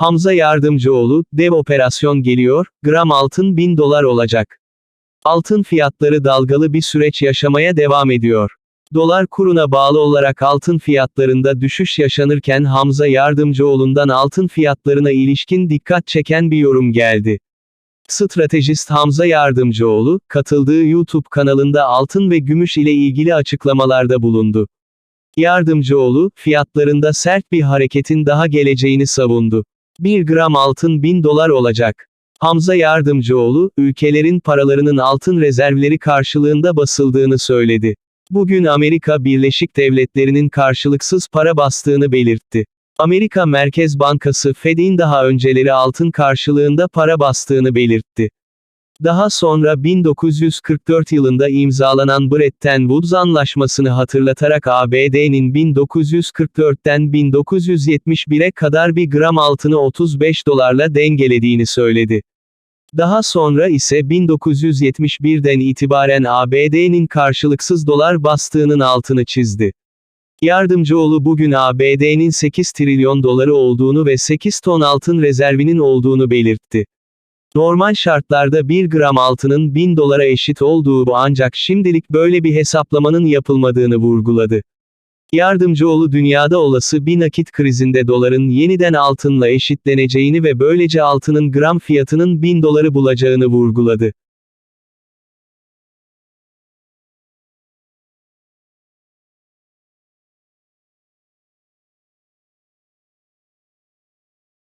Hamza Yardımcıoğlu, dev operasyon geliyor, gram altın 1000 dolar olacak. Altın fiyatları dalgalı bir süreç yaşamaya devam ediyor. Dolar kuruna bağlı olarak altın fiyatlarında düşüş yaşanırken Hamza Yardımcıoğlu'ndan altın fiyatlarına ilişkin dikkat çeken bir yorum geldi. Stratejist Hamza Yardımcıoğlu, katıldığı YouTube kanalında altın ve gümüş ile ilgili açıklamalarda bulundu. Yardımcıoğlu, fiyatlarında sert bir hareketin daha geleceğini savundu. 1 gram altın 1000 dolar olacak. Hamza Yardımcıoğlu, ülkelerin paralarının altın rezervleri karşılığında basıldığını söyledi. Bugün Amerika Birleşik Devletleri'nin karşılıksız para bastığını belirtti. Amerika Merkez Bankası Fed'in daha önceleri altın karşılığında para bastığını belirtti. Daha sonra 1944 yılında imzalanan Bretton Woods Anlaşması'nı hatırlatarak ABD'nin 1944'ten 1971'e kadar bir gram altını 35 dolarla dengelediğini söyledi. Daha sonra ise 1971'den itibaren ABD'nin karşılıksız dolar bastığının altını çizdi. Yardımcıoğlu bugün ABD'nin 8 trilyon doları olduğunu ve 8 ton altın rezervinin olduğunu belirtti. Normal şartlarda 1 gram altının 1000 dolara eşit olduğu bu ancak şimdilik böyle bir hesaplamanın yapılmadığını vurguladı. Yardımcıoğlu dünyada olası bir nakit krizinde doların yeniden altınla eşitleneceğini ve böylece altının gram fiyatının 1000 doları bulacağını vurguladı.